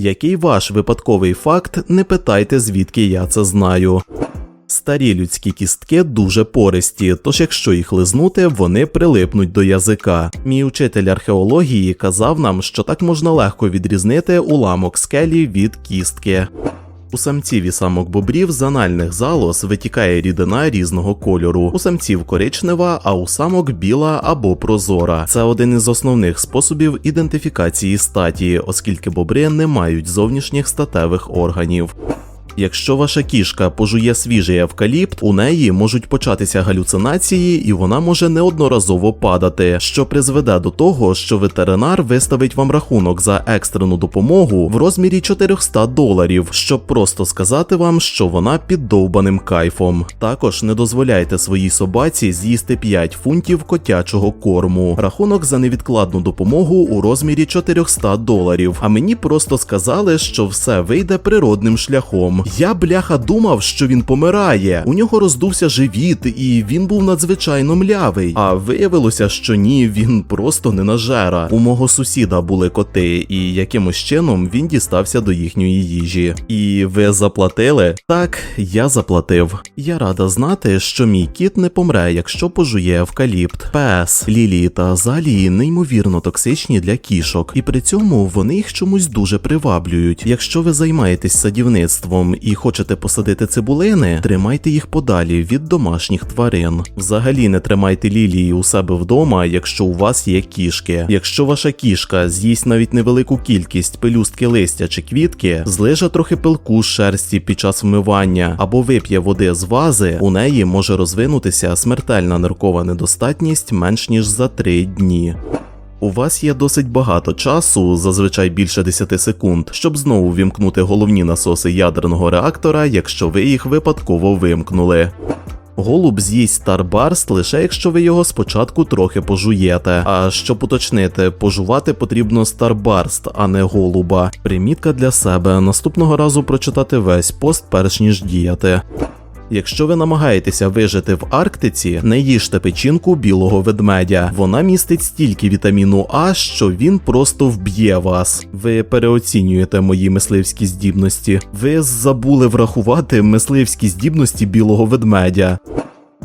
Який ваш випадковий факт, не питайте, звідки я це знаю. Старі людські кістки дуже пористі, тож якщо їх лизнути, вони прилипнуть до язика. Мій учитель археології казав нам, що так можна легко відрізнити уламок скелі від кістки. У самців і самок бобрів з анальних залоз витікає рідина різного кольору. У самців коричнева, а у самок біла або прозора. Це один із основних способів ідентифікації статі, оскільки бобри не мають зовнішніх статевих органів. Якщо ваша кішка пожує свіжий евкаліпт, у неї можуть початися галюцинації, і вона може неодноразово падати, що призведе до того, що ветеринар виставить вам рахунок за екстрену допомогу в розмірі 400 доларів, щоб просто сказати вам, що вона під довбаним кайфом. Також не дозволяйте своїй собаці з'їсти 5 фунтів котячого корму. Рахунок за невідкладну допомогу у розмірі 400 доларів. А мені просто сказали, що все вийде природним шляхом. Я бляха думав, що він помирає. У нього роздувся живіт, і він був надзвичайно млявий. А виявилося, що ні, він просто не нажера. У мого сусіда були коти, і якимось чином він дістався до їхньої їжі. І ви заплатили? Так, я заплатив. Я рада знати, що мій кіт не помре, якщо пожує евкаліпт. Пес, лілії та азалії неймовірно токсичні для кішок, і при цьому вони їх чомусь дуже приваблюють. Якщо ви займаєтесь садівництвом і хочете посадити цибулини, тримайте їх подалі від домашніх тварин. Взагалі не тримайте лілії у себе вдома, якщо у вас є кішки. Якщо ваша кішка з'їсть навіть невелику кількість пелюстки листя чи квітки, злиже трохи пилку з шерсті під час вмивання або вип'є води з вази, у неї може розвинутися смертельна ниркова недостатність менш ніж за 3 дні. У вас є досить багато часу, зазвичай більше 10 секунд, щоб знову вімкнути головні насоси ядерного реактора, якщо ви їх випадково вимкнули. Голуб з'їсть Старбарст лише якщо ви його спочатку трохи пожуєте. А щоб уточнити, пожувати потрібно Старбарст, а не голуба. Примітка для себе наступного разу прочитати весь пост, перш ніж діяти. Якщо ви намагаєтеся вижити в Арктиці, не їжте печінку білого ведмедя. Вона містить стільки вітаміну А, що він просто вб'є вас. Ви переоцінюєте мої мисливські здібності. Ви забули врахувати мисливські здібності білого ведмедя.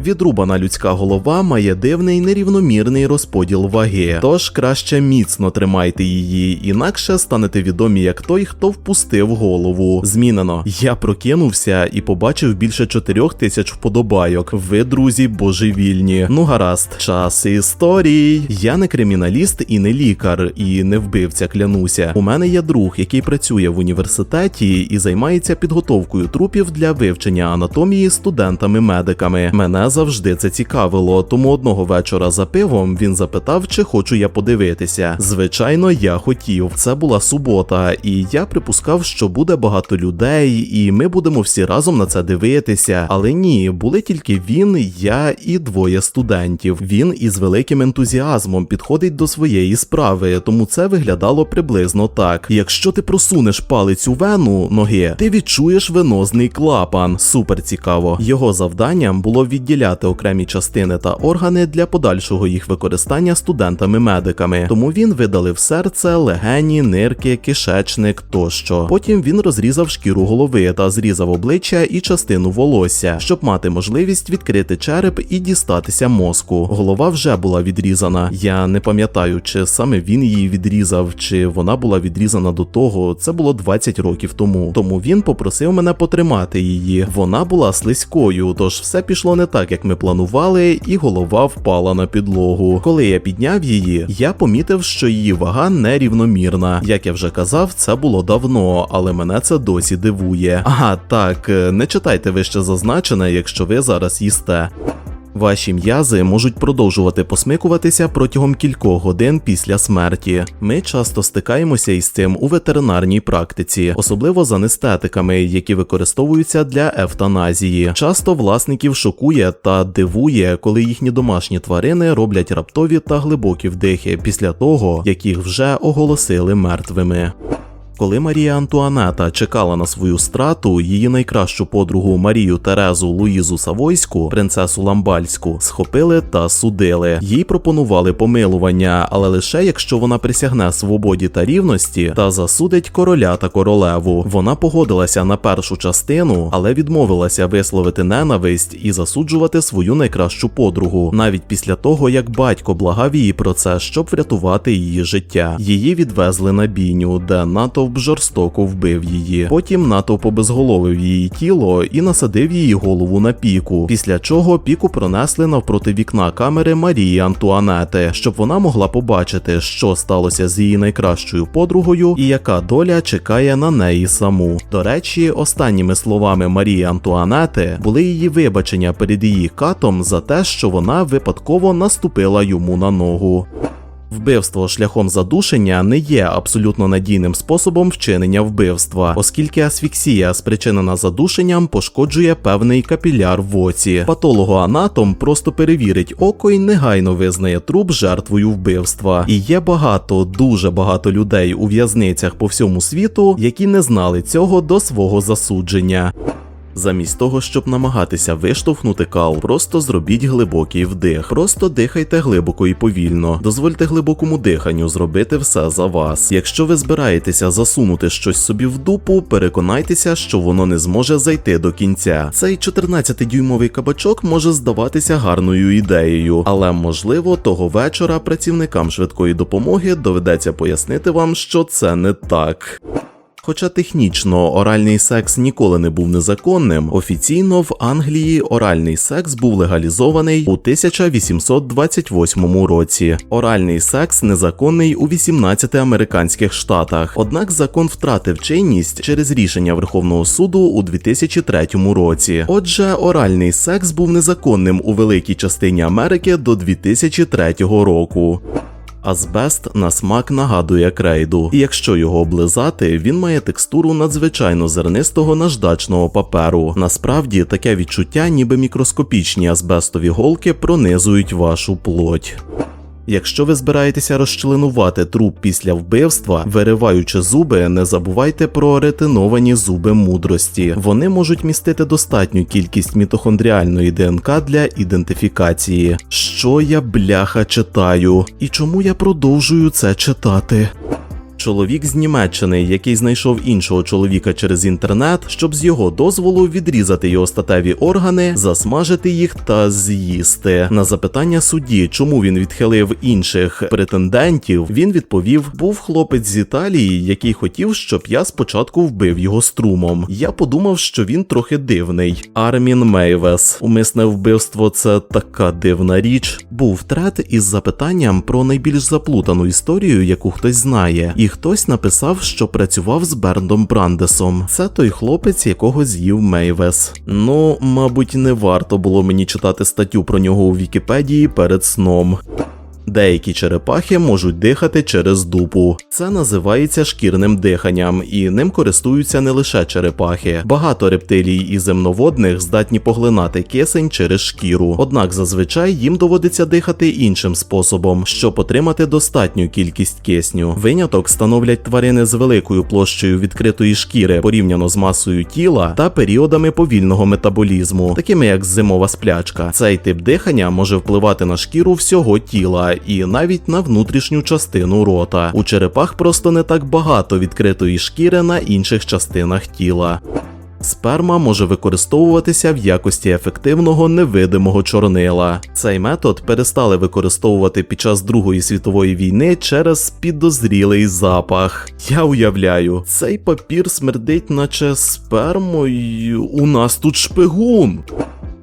Відрубана людська голова має дивний нерівномірний розподіл ваги, тож краще міцно тримайте її, інакше станете відомі як той, хто впустив голову. Змінено. Я прокинувся і побачив більше чотирьох тисяч вподобайок. Ви, друзі, божевільні. Ну гаразд, час історій. Я не криміналіст і не лікар, і не вбивця, клянуся. У мене є друг, який працює в університеті і займається підготовкою трупів для вивчення анатомії студентами-медиками. Мене завжди це цікавило, тому одного вечора за пивом він запитав, чи хочу я подивитися. Звичайно, я хотів. Це була субота, і я припускав, що буде багато людей, і ми будемо всі разом на це дивитися. Але ні, були тільки він, я і двоє студентів. Він із великим ентузіазмом підходить до своєї справи, тому це виглядало приблизно так. Якщо ти просунеш палець у вену ноги, ти відчуєш венозний клапан. Супер цікаво. Його завданням було відділяти окремі частини та органи для подальшого їх використання студентами-медиками. Тому він видалив серце, легені, нирки, кишечник тощо. Потім він розрізав шкіру голови та зрізав обличчя і частину волосся, щоб мати можливість відкрити череп і дістатися мозку. Голова вже була відрізана. Я не пам'ятаю, чи саме він її відрізав, чи вона була відрізана до того. Це було 20 років тому. Тому він попросив мене потримати її. Вона була слизькою, тож все пішло не так, як ми планували, і голова впала на підлогу. Коли я підняв її, я помітив, що її вага нерівномірна. Як я вже казав, це було давно, але мене це досі дивує. Ага, так, не читайте вище зазначене, якщо ви зараз їсте. Ваші м'язи можуть продовжувати посмикуватися протягом кількох годин після смерті. Ми часто стикаємося із цим у ветеринарній практиці, особливо з анестетиками, які використовуються для евтаназії. Часто власників шокує та дивує, коли їхні домашні тварини роблять раптові та глибокі вдихи після того, як їх вже оголосили мертвими. Коли Марія Антуанета чекала на свою страту, її найкращу подругу Марію Терезу Луїзу Савойську, принцесу Ламбальську, схопили та судили. Їй пропонували помилування, але лише якщо вона присягне свободі та рівності та засудить короля та королеву. Вона погодилася на першу частину, але відмовилася висловити ненависть і засуджувати свою найкращу подругу, навіть після того як батько благав її про це, щоб врятувати її життя. Її відвезли на бійню, де натовп жорстоко вбив її. Потім натовп обезголовив її тіло і насадив її голову на піку. Після чого піку пронесли навпроти вікна камери Марії Антуанети, щоб вона могла побачити, що сталося з її найкращою подругою і яка доля чекає на неї саму. До речі, останніми словами Марії Антуанети були її вибачення перед її катом за те, що вона випадково наступила йому на ногу. Вбивство шляхом задушення не є абсолютно надійним способом вчинення вбивства, оскільки асфіксія, спричинена задушенням, пошкоджує певний капіляр в оці. Патологоанатом просто перевірить око і негайно визнає труп жертвою вбивства. І є багато, дуже багато людей у в'язницях по всьому світу, які не знали цього до свого засудження. Замість того, щоб намагатися виштовхнути кал, просто зробіть глибокий вдих. Просто дихайте глибоко і повільно. Дозвольте глибокому диханню зробити все за вас. Якщо ви збираєтеся засунути щось собі в дупу, переконайтеся, що воно не зможе зайти до кінця. Цей 14-дюймовий кабачок може здаватися гарною ідеєю, але можливо того вечора працівникам швидкої допомоги доведеться пояснити вам, що це не так. Хоча технічно оральний секс ніколи не був незаконним, офіційно в Англії оральний секс був легалізований у 1828 році. Оральний секс незаконний у 18 американських штатах. Однак закон втратив чинність через рішення Верховного суду у 2003 році. Отже, оральний секс був незаконним у великій частині Америки до 2003 року. Азбест на смак нагадує крейду, і якщо його облизати, він має текстуру надзвичайно зернистого наждачного паперу. Насправді таке відчуття, ніби мікроскопічні азбестові голки пронизують вашу плоть. Якщо ви збираєтеся розчленувати труп після вбивства, вириваючи зуби, не забувайте про ретиновані зуби мудрості. Вони можуть містити достатню кількість мітохондріальної ДНК для ідентифікації. Що я бляха читаю? І чому я продовжую це читати? Чоловік з Німеччини, який знайшов іншого чоловіка через інтернет, щоб з його дозволу відрізати його статеві органи, засмажити їх та з'їсти. На запитання судді, чому він відхилив інших претендентів, він відповів: був хлопець з Італії, який хотів, щоб я спочатку вбив його струмом. Я подумав, що він трохи дивний. Армін Мейвес. Умисне вбивство це така дивна річ. Був трет із запитанням про найбільш заплутану історію, яку хтось знає. І хтось написав, що працював з Берндом Брандесом. Це той хлопець, якого з'їв Мейвес. Ну, мабуть, не варто було мені читати статтю про нього у Вікіпедії перед сном. Деякі черепахи можуть дихати через дупу. Це називається шкірним диханням, і ним користуються не лише черепахи. Багато рептилій і земноводних здатні поглинати кисень через шкіру. Однак зазвичай їм доводиться дихати іншим способом, щоб отримати достатню кількість кисню. Виняток становлять тварини з великою площею відкритої шкіри порівняно з масою тіла та періодами повільного метаболізму, такими як зимова сплячка. Цей тип дихання може впливати на шкіру всього тіла і навіть на внутрішню частину рота. У черепах просто не так багато відкритої шкіри на інших частинах тіла. Сперма може використовуватися в якості ефективного невидимого чорнила. Цей метод перестали використовувати під час Другої світової війни через підозрілий запах. Я уявляю, цей папір смердить, наче спермою. У нас тут шпигун.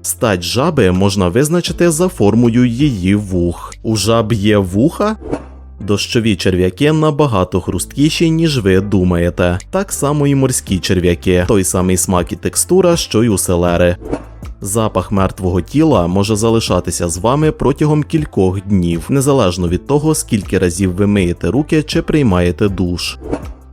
Стать жаби можна визначити за формою її вух. У жаб є вуха? Дощові черв'яки набагато хрусткіші, ніж ви думаєте. Так само і морські черв'яки, той самий смак і текстура, що й у селери. Запах мертвого тіла може залишатися з вами протягом кількох днів, незалежно від того, скільки разів ви миєте руки чи приймаєте душ.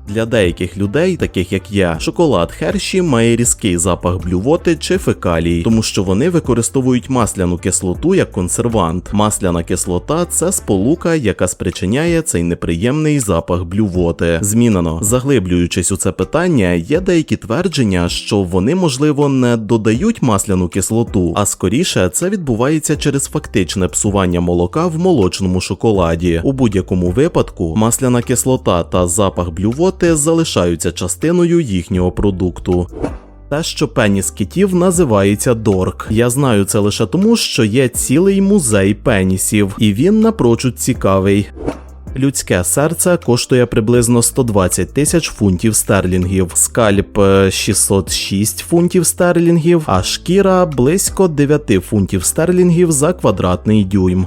Для деяких людей, таких як я, шоколад Херші має різкий запах блювоти чи фекалій, тому що вони використовують масляну кислоту як консервант. Масляна кислота це сполука, яка спричиняє цей неприємний запах блювоти. Змінено, заглиблюючись у це питання, є деякі твердження, що вони можливо не додають масляну кислоту, а скоріше це відбувається через фактичне псування молока в молочному шоколаді. У будь-якому випадку масляна кислота та запах блювоти залишаються частиною їхнього продукту. Те, що пеніс китів називається Дорк. Я знаю це лише тому, що є цілий музей пенісів, і він напрочуд цікавий. Людське серце коштує приблизно 120 тисяч фунтів стерлінгів, скальп е, 606 фунтів стерлінгів, а шкіра близько 9 фунтів стерлінгів за квадратний дюйм.